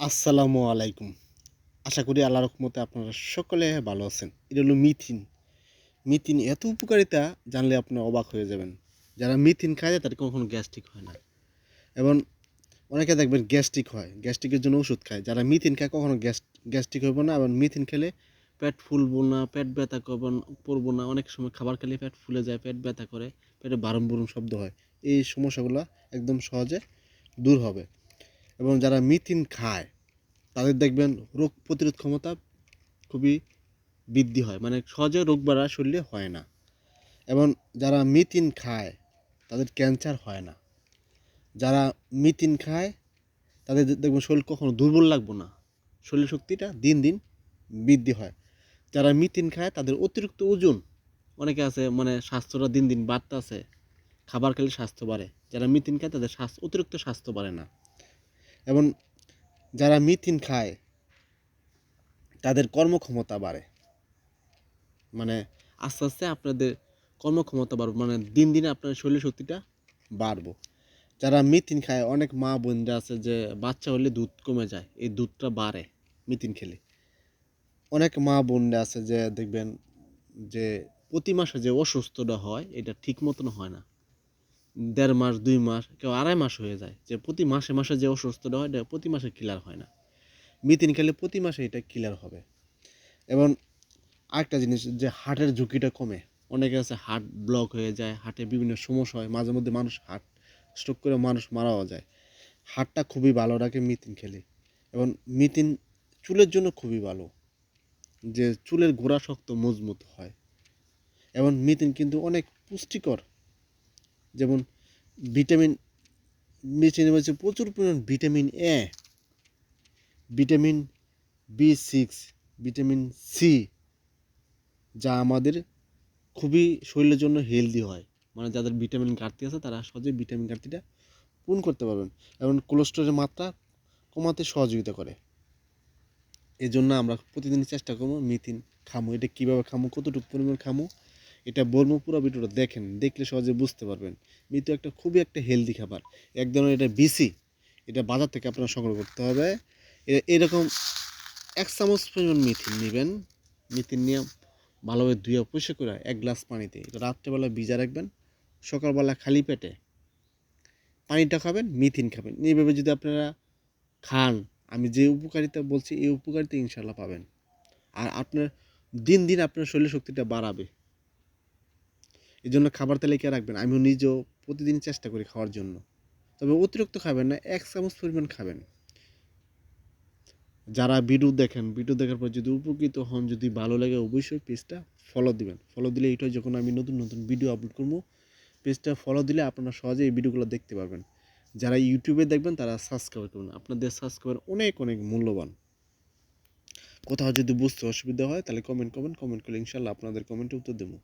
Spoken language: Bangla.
আসসালামু আলাইকুম। আশা করি আল্লাহ রহমতে আপনারা সকলে ভালো আছেন। এটা হলো মিথিন। মিথিন এত উপকারিতা জানলে আপনি অবাক হয়ে যাবেন। যারা মিথিন খায় তাদের কখনো গ্যাস্ট্রিক হয় না। এবং অনেকে দেখবেন গ্যাস্ট্রিক হয়। গ্যাস্ট্রিকের জন্য ওষুধ খায়। যারা মিথিন খায় কখনো গ্যাস গ্যাস্ট্রিক হবে না। এবং মিথিন খেলে পেট ফুলবো না, পেট ব্যথা করব পড়ব না। অনেক সময় খাবার খেলে পেট ফুলে যায়, পেট ব্যথা করে পেটে বারম বুরুম শব্দ হয়। এই সমস্যাগুলো একদম সহজে দূর হবে। এবং যারা মিথিন খায়, তাদের দেখবেন রোগ প্রতিরোধ ক্ষমতা খুবই বৃদ্ধি হয়। মানে সহজে রোগ বাড়া শরীরে হয় না। এবং যারা মিথিন খায়, তাদের ক্যান্সার হয় না। যারা মিথিন খায়, তাদের দেখবেন শরীর কখনো দুর্বল লাগবে না। শরীর শক্তিটা দিন দিন বৃদ্ধি হয়। যারা মিথিন খায়, তাদের অতিরিক্ত ওজন, অনেকে আছে মানে স্বাস্থ্যটা দিন দিন বাড়তে আছে খাবার খেলে স্বাস্থ্য বাড়ে। যারা মিথিন খায়, তাদের স্বাস্থ্য, অতিরিক্ত স্বাস্থ্য বাড়ে না। এবং যারা মিথিন খায়, তাদের কর্মক্ষমতা বাড়ে। মানে আস্তে আস্তে আপনাদের কর্মক্ষমতা বাড়বে মানে দিন দিন আপনার শরীর শক্তিটা বাড়বো। যারা মিথিন খায়, অনেক মা বোনরা আছে যে বাচ্চা হলে দুধ কমে যায়, এই দুধটা বাড়ে মিথিন খেলে। অনেক মা বোনরা আছে যে দেখবেন যে প্রতি মাসে যে অসুস্থটা হয়, এটা ঠিক মতন হয় না। দেড় মাস, দুই মাস, কেউ আড়াই মাস হয়ে যায় যে প্রতি মাসে মাসে যে অসুস্থটা হয়, এটা প্রতি মাসে ক্লিয়ার হয় না। মিথিন খেলে প্রতি মাসে এটা ক্লিয়ার হবে। এবং আরেকটা জিনিস যে হার্টের ঝুঁকিটা কমে। অনেকে আছে হার্ট ব্লক হয়ে যায়, হার্টে বিভিন্ন সমস্যা হয়, মাঝে মধ্যে মানুষ হার্ট স্ট্রোক করে মানুষ মারাও যায়। হার্টটা খুবই ভালো রাখে মিথিন খেলে। এবং মিতিন চুলের জন্য খুবই ভালো। যে চুলের গোড়া শক্ত, মজবুত হয়। এবং মিতিন কিন্তু অনেক পুষ্টিকর যেমন ভিটামিন মিথিনে রয়েছে প্রচুর পরিমাণ vitamin A vitamin B six vitamin C যা আমাদের খুবই শরীরের জন্য হেলদি হয়। মানে যাদের ভিটামিন ঘাটতি আছে, তারা সহজে ভিটামিন ঘাটতিটা পূরণ করতে পারবেন এবং কোলেস্ট্রলের মাত্রা কমাতে সহযোগিতা করে। এই জন্য আমরা প্রতিদিন চেষ্টা করব মিথিন খামো। এটা কীভাবে খামো? কতটুকু পরিমাণ খামো? এটা বলব পুরো ভিডিওটা দেখেন, দেখলে সহজে বুঝতে পারবেন। মিথু একটা খুবই একটা হেলদি খাবার। এক ধরনের এটা বিসি এটা বাজার থেকে আপনারা সংগ্রহ করতে হবে। এরকম এক চামচ পরিমাণ মিথিন নেবেন। মিথিন নিয়ে ভালোভাবে ধুয়ে পরিষ্কার করে এক গ্লাস পানিতে, এটা রাত্রেবেলা ভিজা রাখবেন। সকালবেলা খালি পেটে পানিটা খাবেন, মিথিন খাবেন। এইভাবে যদি আপনারা খান, আমি যে উপকারিতা বলছি, এই উপকারিতা ইনশাল্লাহ পাবেন। আর আপনার দিন দিন আপনার শরীর শক্তিটা বাড়াবে। এই জন্য খাবার তালিকায় রাখবেন। আমিও নিজেও প্রতিদিন চেষ্টা করি খাওয়ার জন্য। তবে অতিরিক্ত খাবেন না, এক চামচ পরিমাণ খাবেন। যারা ভিডিও দেখেন, ভিডিও দেখার পর যদি উপকৃত হন, যদি ভালো লাগে অবশ্যই পেজটা ফলো দিবেন। ফলো দিলে এটা যখন আমি নতুন নতুন ভিডিও আপলোড করব, পেজটা ফলো দিলে আপনারা সহজে এই ভিডিওগুলো দেখতে পারবেন। যারা ইউটিউবে দেখবেন, তারা সাবস্ক্রাইব করবেন। আপনাদের সাবস্ক্রাইবার অনেক অনেক মূল্যবান। কোথাও যদি বুঝতে অসুবিধা হয়, তাহলে কমেন্ট করবেন কমেন্ট করলে ইনশাল্লাহ আপনাদের কমেন্টে উত্তর দেবো।